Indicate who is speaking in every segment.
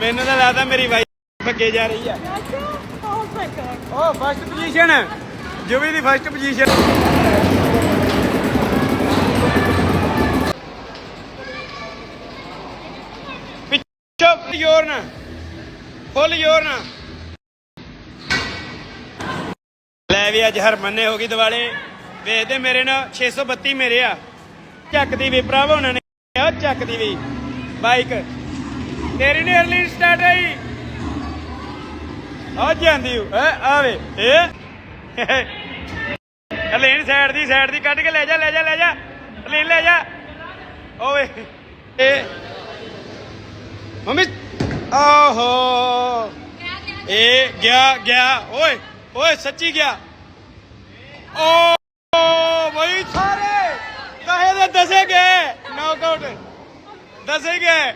Speaker 1: ਮੈਨੂੰ ਤਾਂ ਲੱਗਦਾ ਮੇਰੀ ਵਾਈਫ ਅੱਗੇ ਜਾ ਰਹੀ ਆ. ਉਹ ਫਸਟ ਪੋਜੀਸ਼ਨ ਜੁਵੀ ਦੀ ਫਸਟ ਪੋਜੀਸ਼ਨ ਪਿੱਛੋਂ ਯੋਰ ਨਾ ਫੁੱਲ ਯੋਰ ਨਾ ਲੈ ਵੀ ਅੱਜ ਹਰਮਨ ਨੇ ਹੋ ਗਈ ਦਿਵਾਲੇ। ਵੇਖਦੇ ਮੇਰੇ ਨਾਲ 632 ਮੇਰੇ ਆ। ਚੱਕਦੀ ਵੀ ਭਰਾਵਾ ਉਹਨਾਂ ਨੇ। ਆ ਚੱਕਦੀ ਵੀ। ਬਾਈਕ। ਤੇਰੀ ਨੇ ਅਰਲੀ ਸਟਾਰਟ ਆਈ ਆ ਜਾਂਦੀ ਹੂੰ ਐ ਆਵੇ ਇਹ ਅਲੀਨ ਸਾਈਡ ਦੀ ਸਾਈਡ ਦੀ ਕੱਢ ਕੇ ਲੈ ਜਾ ਲੈ ਜਾ ਲੈ ਜਾ। ਅਲੀਨ ਲੈ ਜਾ। ਓਏ ਇਹ ਮੰਮੀ, ਆਹੋ। ਇਹ ਗਿਆ ਗਿਆ। ਓਏ ਓਏ, ਸੱਚੀ ਗਿਆ। ਓ, ਬਈ ਸਾਰੇ, ਕਹੇ ਦੇ ਦਸੇ ਗਏ। ਨੌਕਆਊਟ ਦਸੇ ਗਏ।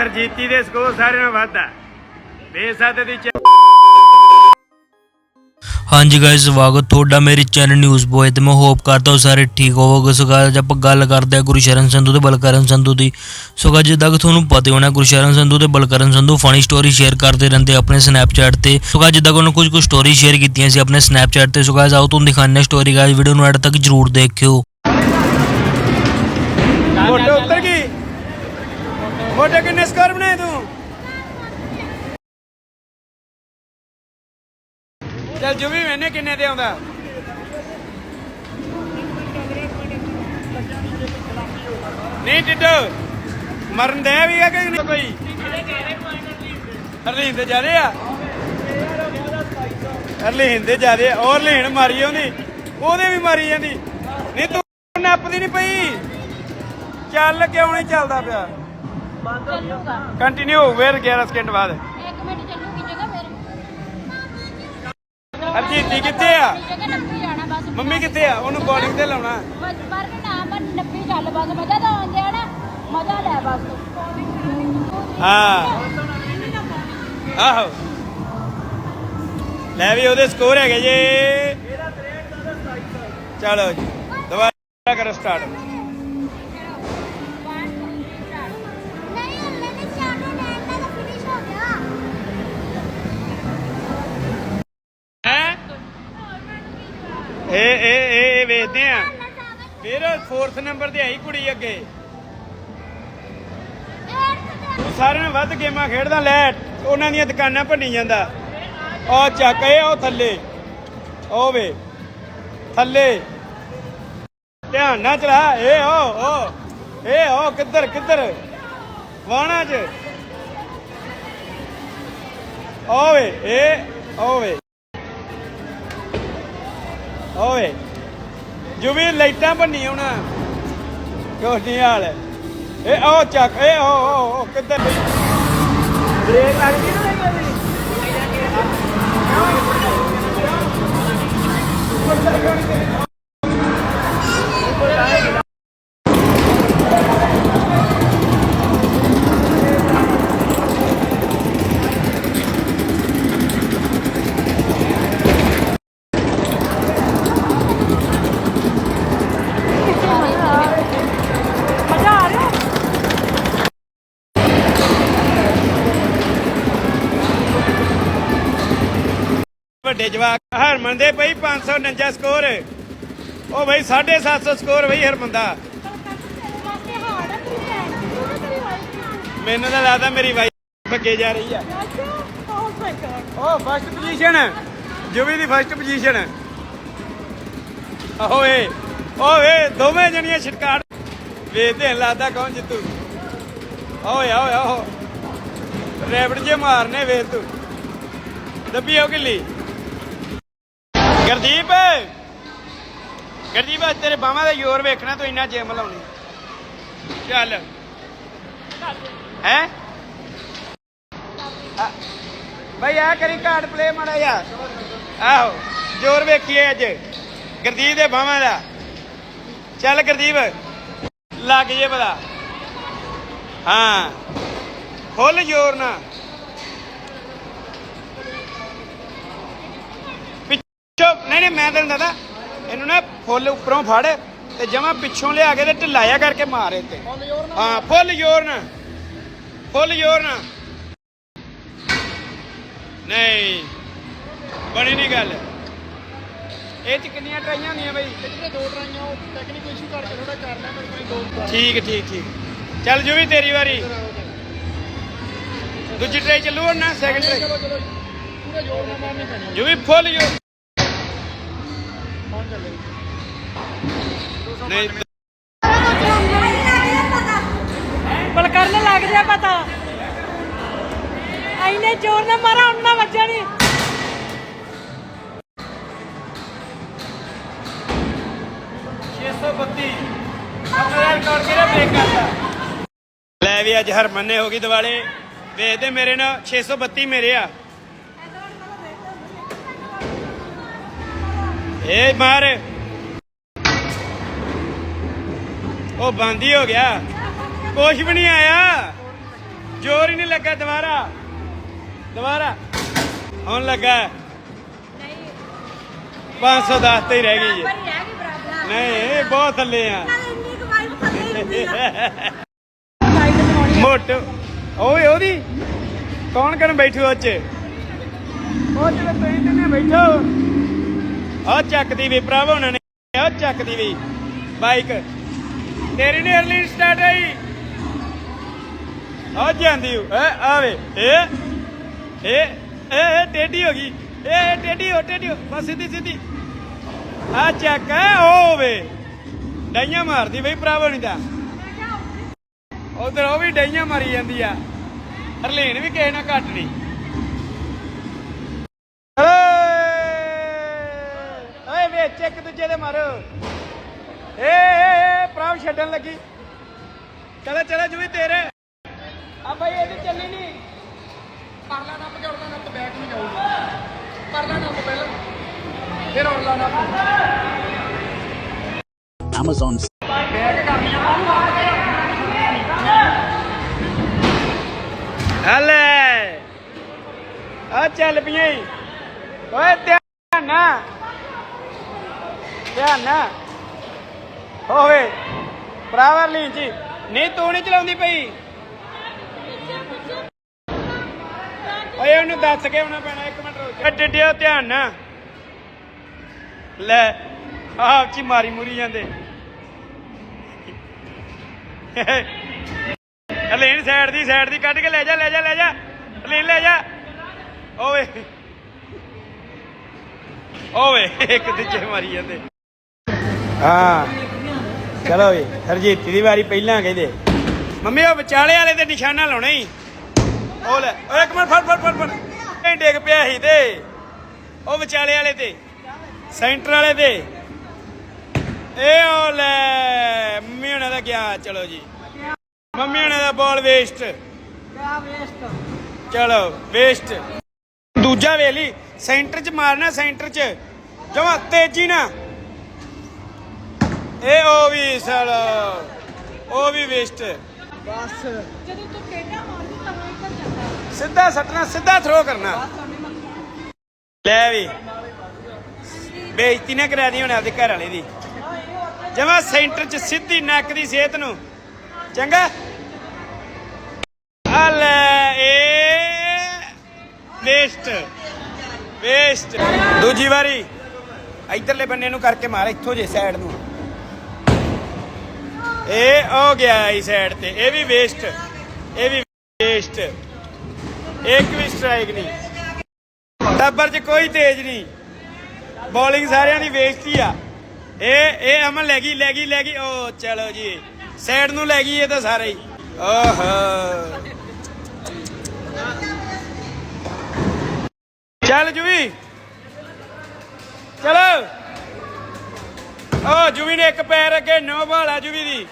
Speaker 1: ਹਰਜੀਤੀ ਦੇ ਸਕੋਰ ਸਾਰਿਆਂ ਨਾਲੋਂ ਵੱਧ ਆ। ਬੇਸਾਦੇ ਦੀ ਚ-
Speaker 2: ਹਾਂਜੀ ਗਾਇਸ ਸਵਾਗਤ ਤੁਹਾਡਾ ਮੇਰੇ ਚੈਨਲ ਨਿਊਜ਼ ਬੋਏ ਤੇ। ਮੈਂ ਹੋਪ ਕਰਦਾ ਹਾਂ ਸਾਰੇ ਠੀਕ ਹੋਵੋਗੇ। ਸੋ guys, ਅੱਜ ਆਪਾਂ ਗੱਲ ਕਰਦੇ ਹਾਂ ਗੁਰਸ਼ਰਨ ਸੰਧੂ ਤੇ ਬਲਕਰਨ ਸੰਧੂ ਦੀ। ਸੋ guys, ਜਿੱਦਾਂ ਕਿ ਤੁਹਾਨੂੰ ਪਤਾ ਹੀ ਹੋਣਾ ਗੁਰਸ਼ਰਨ ਸੰਧੂ ਤੇ Balkaran Sandhu funny story share ਕਰਦੇ ਰਹਿੰਦੇ ਆਪਣੇ ਸਨੈਪਚੈਟ ਤੇ। ਸੋ guys, ਜਿੱਦਾਂ ਕਿ ਉਹਨਾਂ ਕੁਝ ਕੁ ਸਟੋਰੀ ਸ਼ੇਅਰ ਕੀਤੀਆਂ ਸੀ ਆਪਣੇ ਸਨੈਪਚੈਟ ਤੇ। ਸੋ guys, ਆਓ ਤੁਹਾਨੂੰ ਦਿਖਾਉਂਦੇ ਹਾਂ ਸਟੋਰੀ ਗਾਇਸ ਵੀਡੀਓ ਨੂੰ ਐਡ ਤੱਕ ਜਰੂਰ ਦੇਖਿਓ।
Speaker 1: ਮੋਟੋ ਕਿੰਨੇ ਸਕੋਰ ਬਣਾਏ ਤੂੰ? ਚੱਲ ਜੁਵੀ ਮੈਨੇ ਕਿੰਨੇ ਤੇ ਆਉਂਦਾ? ਨਹੀਂ ਟਿੱਡੋ, ਮਰਨ ਦੇ ਵੀ ਆ ਕਿ ਨਹੀਂ? ਕੋਈ? ਹਰਲੀਨ ਤੇ ਜਾ ਰਹੇ ਆ? ਹਰਲੀਨ ਤੇ ਜਾ ਰਹੇ ਔਰ ਲੀਨ ਮਾਰੀ ਉਹਦੀ ਉਹਦੇ ਵੀ ਮਾਰੀ ਜਾਂਦੀ। ਨਹੀਂ, ਤੂੰ ਨੱਪਦੀ ਨਹੀਂ ਪਈ। ਚੱਲ ਕਿਉਂ ਨਹੀਂ ਚੱਲਦਾ ਪਿਆ?
Speaker 3: ਚੱਲੂਗਾ
Speaker 1: ਕੰਟੀਨਿਊ ਵੇਰ 11 ਸਕਿੰਟ ਬਾਅਦ?
Speaker 3: ਇੱਕ ਮਿੰਟ ਚੱਲੂਗੀ ਜਗ੍ਹਾ ਫਿਰ?
Speaker 1: ਹਰਜੀਤੀ ਕਿੱਥੇ ਆ?
Speaker 3: ਜਗ੍ਹਾ ਨੱਪੀ ਜਾਣਾ ਬਸ।
Speaker 1: ਮੰਮੀ ਕਿੱਥੇ ਆ? ਉਹਨੂੰ ਬੋਲਿੰਗ ਤੇ ਲਾਉਣਾ।
Speaker 3: ਬਸ ਪਰ ਨਾ ਪਰ ਨੱਪੀ ਚੱਲ ਬਸ। ਮਜ਼ਾ ਤਾਂ ਆਉਂਦੇ ਆ ਨਾ। ਮਜ਼ਾ ਲੈ ਬਸ।
Speaker 1: ਹਾਂ। ਆਹੋ। ਲੈ ਵੀ ਉਹਦੇ ਸਕੋਰ ਹੈਗੇ ਜੇ। ਚਲੋ ਜੀ ਦੁਬਾਰਾ ਕਰੋ ਸਟਾਰਟ ਇਹ ਇਹ ਇਹ ਵੇਚਦੇ ਆ। ਫਿਰ 4th ਨੰਬਰ ਤੇ ਆਈ ਕੁੜੀ ਅੱਗੇ। ਉਹ ਸਾਰਿਆਂ ਨਾਲ ਵੱਧ ਗੇਮਾਂ ਖੇਡਦਾ ਲੈ ਉਹਨਾਂ ਦੀਆਂ ਦੁਕਾਨਾਂ ਭੰਨੀ ਜਾਂਦਾ। ਉਹ ਚੱਕ ਇਹ ਉਹ ਥੱਲੇ। ਉਹ ਵੇ ਥੱਲੇ। ਧਿਆਨ ਨਾਲ ਚਲਾ ਇਹ ਉਹ ਉਹ ਇਹ ਉਹ ਕਿੱਧਰ ਕਿੱਧਰ? ਵਾਣਾ ਚ। ਓਵੇ ਇਹ ਓਵੇ ਓਵੇ ਜੁਵੀ ਲਾਈਟਾਂ ਭੰਨੀ ਆਉਣਾ ਕੋਹਨੀ ਹਾਲ ਏ ਓ ਚੱਕ ਏ ਓ ਓ ਉਹ, ਕਿੱਧਰ? ਬ੍ਰੇਕ ਲੱਗ ਗਈ ਨਾ ਇਹਦੀ
Speaker 3: ਮਜ਼ਾ
Speaker 1: ਵੱਡੇ ਜਵਾਕ ਹਰਮਨ ਦੇ ਪਈ 549 ਸਕੋਰ। ਉਹ ਬਈ 750 ਸਕੋਰ ਬਈ ਹਰਮਨ ਦਾ। ਮੈਨੂੰ ਤਾਂ ਲੱਗਦਾ ਮੇਰੀ ਵਾਈਫ ਅੱਗੇ ਜਾ ਰਹੀ ਆ। ਉਹ ਫਸਟ ਪੋਜੀਸ਼ਨ ਜੁਵੀ ਦੀ ਫਸਟ ਪੋਜੀਸ਼ਨ ਓਏ ਓਏ, ਦੋਵੇਂ ਜਣੀਆਂ ਛਟਕਾਰ ਵੇਖਦੇ ਹਨ ਲੱਗਦਾ ਕੌਣ ਜਿੱਤੂ। ਓਏ ਓਏ ਓ ਰੈਬਟ ਜੇ ਮਾਰਨੇ ਵੇਖ ਤੂੰ। ਦੱਬੀ ਹੋ ਕਿੱਲੀ ਗੁਰਦੀਪ! ਗੁਰਦੀਪ ਤੇਰੇ ਬਾਹਾਂ ਦਾ ਜ਼ੋਰ ਵੇਖਣਾ, ਤੂੰ ਇੰਨਾ ਜਿਮ ਲਾਉਣੀ। ਚੱਲ। ਹੈ? ਬਈ, ਆ ਕਰੀ ਕਾਰਡ ਪਲੇ ਮਾੜਾ ਜਾ ਆਹੋ, ਜ਼ੋਰ ਵੇਖੀਏ ਅੱਜ। ਗੁਰਦੀਪ ਦੇ ਬਾਹਾਂ ਦਾ। ਚੱਲ ਗੁਰਦੀਪ, ਲੱਗ ਜੇ ਪਤਾ। ਹਾਂ। ਫੁੱਲ ਜ਼ੋਰ ਨਾ ਨਹੀਂ ਨਹੀਂ ਮੈਂ ਤੈਨੂੰ ਦੱਸਦਾ ਇਹਨੂੰ ਨਾ ਫੁੱਲ ਉੱਪਰੋਂ ਫੜ ਤੇ ਜਮਾ ਪਿੱਛੋਂ ਲਿਆ ਕੇ ਤੇ ਢਿਲਾਇਆ ਕਰਕੇ ਮਾਰ ਇੱਥੇ ਹਾਂ ਫੁੱਲ ਜ਼ੋਰ ਨਾ ਫੁੱਲ ਜ਼ੋਰ ਨਾਲ। ਨਹੀਂ ਬਣੀ ਨਹੀਂ ਗੱਲ। ਇਹ ਚ ਕਿੰਨੀਆਂ ਟਰਾਈਆਂ ਹੁੰਦੀਆਂ ਬਈ?
Speaker 4: ਜਿਹੜੇ ਦੋ ਟਰਾਈਆਂ ਉਹ ਟੈਕਨੀਕਲ ਇਸ਼ੂ ਕਰਕੇ ਥੋੜਾ ਕਰ ਲਿਆ ਪਰ ਕੋਈ ਦੋ
Speaker 1: ਠੀਕ ਠੀਕ ਠੀਕ। ਚੱਲ ਜੂ ਵੀ ਤੇਰੀ ਵਾਰੀ। ਦੂਜੀ ਟਰਾਈ ਚੱਲੂ ਹੁਣ ਨਾ ਸੈਕਿੰਡ ਟਰਾਈ
Speaker 4: ਪੂਰਾ ਜ਼ੋਰ ਨਾਲ ਮਾਰਨੀ ਪੈਣੀ
Speaker 1: ਜੂ ਵੀ ਫੁੱਲ ਜ਼ੋਰ ਨਹੀਂ
Speaker 5: ਬਲਕਰਨ ਲੱਗ ਜਾ ਪਤਾ। ਐਨੇ ਜ਼ੋਰ ਨਾਲ ਮਾਰਾ ਉਹਨਾਂ ਵੱਜਾ ਨਹੀਂ
Speaker 1: 632 ਆਪਣਾ ਰਿਕਾਰਡ ਕਿਹੜਾ ਬ੍ਰੇਕ ਕਰਦਾ? ਲੈ ਵੀ ਅੱਜ ਹਰਮਨ ਨੇ ਹੋ ਗਈ ਦਿਵਾਲੇ। ਵੇਖਦੇ ਮੇਰੇ ਨਾਲ 632 ਮੇਰੇ ਆ। ਏ ਮਾਰ। ਉਹ ਬੰਦ ਹੀ ਹੋ ਗਿਆ। ਕੁਛ ਵੀ ਨਹੀਂ ਆਇਆ। ਜ਼ੋਰ ਹੀ ਨਹੀਂ ਲੱਗਾ ਦੁਬਾਰਾ। ਦੁਬਾਰਾ। ਹੁਣ ਲੱਗਾ। 510 ਤੇ ਹੀ ਰਹਿ ਗਈ ਹੈ। ਨਹੀਂ, ਬਹੁਤ ਥੱਲੇ ਆ। ਮੋਟ। ਓਏ, ਉਹਦੀ? ਕੌਣ ਕਰਨ ਬੈਠੂ ਉਹ ਚ ਉਹ ਜਿਹੜਾ ਤੁਸੀਂ ਤਿੰਨੇ ਬੈਠੋ ਆ ਚੱਕਦੀ ਵੀ, ਭਰਾਵਾ, ਉਹਨਾਂ ਨੇ। ਆ ਚੱਕਦੀ ਵੀ। ਬਾਈਕ। ਤੇਰੀ ਨਹੀਂ ਅਰਲੀ ਸਟਾਰਟ ਹੋਈ ਆ ਜਾਂਦੀ ਓ, ਐ ਆਵੇ ਏ ਏ ਏ ਟੇਢੀ ਹੋ ਗਈ। ਏ ਟੇਢੀ ਹੋ ਟੇਢੀ ਹੋ, ਬਸ ਸਿੱਧੀ ਸਿੱਧੀ। ਆ ਚੱਕ ਓ ਵੇ। ਡਾਈਆਂ ਮਾਰਦੀ ਬਈ, ਭਰਾਵਾ ਨਹੀਂ ਦਾ ਉਧਰ ਉਹ ਵੀ ਡਾਈਆਂ ਮਾਰੀ ਜਾਂਦੀ ਆ। ਹਰਲੇਨ ਵੀ ਕਿਸੇ ਨਾਲ ਘੱਟ ਨਹੀਂ ਓਏ! ਓਏ ਵਿੱਚ ਇੱਕ ਦੂਜੇ ਦੇ ਮਾਰੋ। ਏ! ਪ੍ਰਭ ਛੱਡਣ ਲੱਗੀ। ਚਲੋ ਚਲੋ ਜੁਵੀ ਤੇਰੇ। ਆ ਭਾਈ ਇਹਦੀ ਚੱਲੀ ਨਹੀਂ
Speaker 4: ਪਰਲਾ ਨੱਪ ਕੇ ਉਰਲਾ ਨੱਪ ਬੈਕ ਨਹੀਂ ਜਾਊਗਾ। ਪਰਲਾ ਨੱਪ ਪਹਿਲਾਂ। ਫਿਰ ਉਰਲਾ ਨੱਪ।
Speaker 6: Amazon
Speaker 1: ਹਲੇ। ਆ ਚੱਲ ਪਈਆਂ ਈ। ਓਏ ਧਿਆਨ ਨਾ ਧਿਆਨ ਨਾ ਹੋਵੇ। ਪ੍ਰਾਵਰ ਲਈ ਜੀ। ਨਹੀਂ ਤੂੰ ਨਹੀਂ ਚਲਾਉਂਦੀ ਪਈ। ਓਏ ਉਹਨੂੰ ਦੱਸ ਕੇ ਆਉਣਾ ਪੈਣਾ ਇੱਕ ਮਿੰਟ ਰੁਕ ਡਿੱਡਿਓ ਧਿਆਨ ਨਾ ਲੈ ਆਪ ਚ ਮਾਰੀ ਮੁਰੀ ਜਾਂਦੇ। ਹਲੇਨ ਸਾਈਡ ਦੀ ਸਾਈਡ ਦੀ ਕੱਢ ਕੇ ਲੈ ਜਾ ਲੈ ਜਾ ਲੈ ਜਾ। ਹਲੇਨ ਲੈ ਜਾ। ਓਏ। ਓਏ ਇੱਕ ਦੂਜੇ ਮਾਰੀ ਜਾਂਦੇ। ਹਾਂ। ਚਲੋ ਵੀ, ਹਰਜੀਤ ਦੀ ਵਾਰੀ ਪਹਿਲਾਂ ਕਹਿੰਦੇ। ਮੰਮੀ, ਉਹ ਵਿਚਾਲੇ ਵਾਲੇ ਤੇ ਨਿਸ਼ਾਨਾ ਲਾਉਣਾ ਹੀ। ਉਹ ਲੈ, ਓਏ ਇੱਕ ਮਿੰਟ, ਫੜ ਫੜ ਫੜ ਫੜ। ਇਹ ਡਿੱਗ ਪਿਆ ਸੀ ਤੇ। ਉਹ ਵਿਚਾਲੇ ਵਾਲੇ ਤੇ, ਸੈਂਟਰ ਵਾਲੇ ਤੇ। ਇਹ ਉਹ ਲੈ, ਮੰਮੀ ਹੁਣਾਂ ਦਾ ਗਿਆ ਚਲੋ ਜੀ। ਮੰਮੀ ਹੁਣਾਂ ਦਾ ਬਾਲ ਵੇਸਟ ਚਲੋ ਵੇਸਟ ਦੂਜਾ ਵੇਲੀ ਸੈਂਟਰ ਚ ਮਾਰਨਾ, ਸੈਂਟਰ ਚ। ਜਮਾ ਤੇਜ਼ੀ ਨਾ ਇਹ ਉਹ ਵੀ ਸਲ ਉਹ ਵੀ ਵੇਸਟ
Speaker 5: ਜਦੋਂ ਤੂੰ ਟੇਡਾ ਮਾਰਦੀ ਤਾਂ ਉਹ ਇੱਧਰ ਜਾਂਦਾ।
Speaker 1: ਸਿੱਧਾ ਸੱਟਣਾ ਸਿੱਧਾ ਥਰੋ ਕਰਨਾ। ਲੈ ਵੀ। ਬੇਇੱਜ਼ਤੀ ਨਾ ਕਰਾ ਦੀ ਹੁਣ ਆਪਦੇ ਘਰ ਵਾਲੇ ਦੀ। ਜਮਾ ਸੈਂਟਰ ਚ ਸਿੱਧੀ ਨੱਕ ਦੀ ਸਿਹਤ ਨੂੰ। ਚੰਗਾ। ਆ ਲੈ ਇਹ ਵੇਸਟ ਵੇਸਟ ਦੂਜੀ ਵਾਰੀ। ਇਧਰਲੇ ਬੰਨੇ ਨੂੰ ਕਰਕੇ ਮਾਰ ਇੱਥੋਂ ਜੇ ਸਾਈਡ ਨੂੰ। ਇਹ ਹੋ ਗਿਆ ਇਸ ਸਾਈਡ ਤੇ, ਇਹ ਵੀ ਵੇਸਟ ਇਹ ਵੀ ਵੇਸਟ ਇੱਕ ਵੀ ਸਟ੍ਰਾਈਕ ਨਹੀਂ। ਟੱਬਰ 'ਚ ਕੋਈ ਤੇਜ਼ ਨਹੀਂ। ਬੋਲਿੰਗ ਸਾਰਿਆਂ ਦੀ ਵੇਸਟ ਆ। ਇਹ ਇਹ ਅਮਨ ਲੈ ਗਈ ਲੈ ਗਈ ਲੈ ਗਈ। ਓ, ਚਲੋ ਜੀ। ਸਾਈਡ ਨੂੰ ਲੈ ਗਈ ਇਹ ਤਾਂ ਸਾਰੇ ਹੀ। ਓਹੋ ਚੱਲ ਜੂਵੀ ਚਲੋ। ਓ ਜੁਵੀ ਨੇ ਇੱਕ ਪੈਰ ਅੱਗੇ, ਨੋ ਬਾਲਾ ਜੂਵੀ ਦੀ।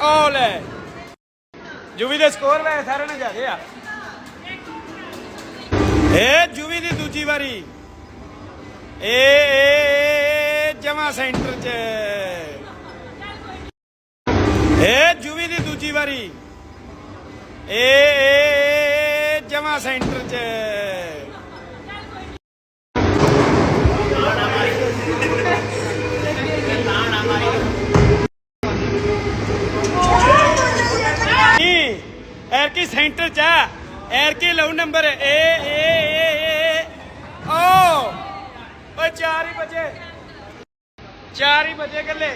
Speaker 1: ਓ ਲੈ। ਜੂਵੀ ਦੇ ਸਕੋਰ ਵੇ ਸਾਰਿਆਂ ਨਾਲ ਜ਼ਿਆਦੇ ਆ। ਇਹ ਜੂਵੀ ਦੀ ਦੂਜੀ ਵਾਰੀ। ਏ ਜਮਾ ਸੈਂਟਰ 'ਚ। ਇਹ ਜੂਵੀ ਦੀ ਦੂਜੀ ਵਾਰੀ। ਏ, ਜਮਾ ਸੈਂਟਰ 'ਚ ਨਹੀਂ ਐਰ ਕੀ ਸੈਂਟਰ ਚ ਆ ਐਰ ਕੀ ਲਓ ਨੰਬਰ, ਏ ਏ ਏ ਏ ਓ ਓ ਚਾਰ ਹੀ ਬਚੇ ਚਾਰ ਹੀ ਬਚੇ ਗੱਲੇ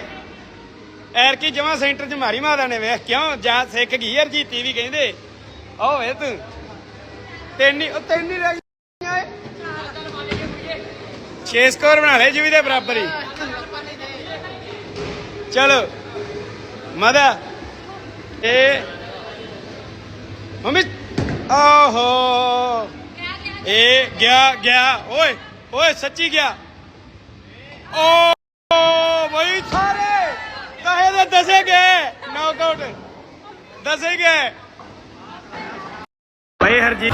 Speaker 1: ਐਰ ਕੀ ਜਮਾ ਸੈਂਟਰ ਚ ਮਾਰੀ ਮਾਦਾ ਨੇ ਵੇਖ, ਕਿਉਂ? ਜਾ ਸਿੱਖ ਗਈ ਯਾਰ ਜੀਤੀ ਵੀ ਕਹਿੰਦੇ। ਓ ਵੇ ਤੂੰ, ਤਿੰਨ ਹੀ ਉਹ ਤਿੰਨ ਹੀ ਰਹਿ ਗਈਆਂ ਏ 6 ਸਕੋਰ ਬਣਾ ਲਏ ਜੁਵੀ ਦੇ ਬਰਾਬਰ ਹੀ। ਚਲੋ ਮਦਾ ਇਹ ਮੰਮੀ ਆਹੋ। ਇਹ ਗਿਆ ਗਿਆ। ਓਏ ਓਏ, ਸੱਚੀ ਗਿਆ। ਓ, ਬਈ ਸਾਰੇ ਕਹੇ ਦੇ ਦਸੇ ਗਏ। ਨੌਕ ਦਸੇ ਗਏ। ਬਈ ਹਰਜੀਤ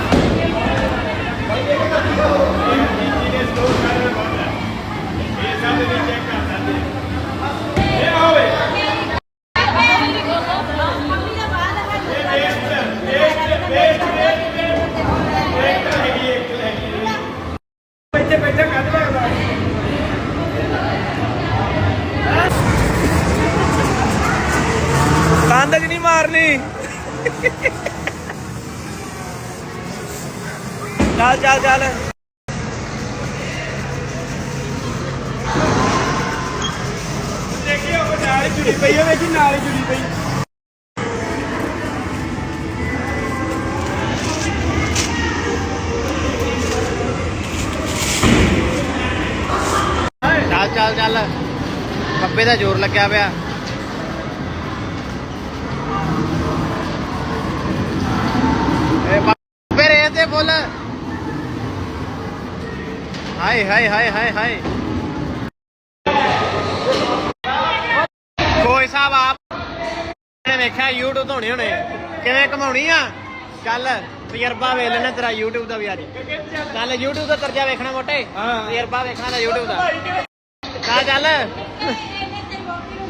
Speaker 1: ਚੱਲ ਚੱਲ। ਚੱਲ ਦੇਖਿਓ ਉਹ ਨਾਲ ਹੀ ਜੁੜੀ ਪਈ ਹੈ ਵੇਖੀ ਨਾਲ ਹੀ ਜੁੜੀ ਪਈ।
Speaker 6: ਚੱਲ ਚੱਲ ਚੱਲ। ਖੱਬੇ ਦਾ ਜ਼ੋਰ ਲੱਗਿਆ ਪਿਆ। ਏ ਬੱਬੇ ਰੇ ਤੇ ਬੋਲ ਹਾਏ ਹਾਏ ਹਾਏ ਹਾਏ ਹਾਏ ਕੋਈ ਸਾਹਿਬ ਆਪ ਨੇ ਵੇਖਿਆ YouTube ਤੋਂ ਹੋਣੇ ਹੋਣੇ ਕਿਵੇਂ ਕਮਾਉਣੀ ਆ ਚੱਲ ਤਜਰਬਾ ਵੇਖ ਲੈਣਾ ਤੇਰਾ YouTube ਦਾ ਵੀ ਅੱਜ ਚੱਲ YouTube ਦਾ ਤਰਜਾ ਵੇਖਣਾ ਮੋਟੇ
Speaker 1: ਹਾਂ।
Speaker 6: ਤਜਰਬਾ ਵੇਖਣਾ ਦਾ YouTube ਦਾ ਚੱਲ ਚੱਲ
Speaker 3: ਇਹਨੇ ਤੇਰੀ ਵੋਟੀ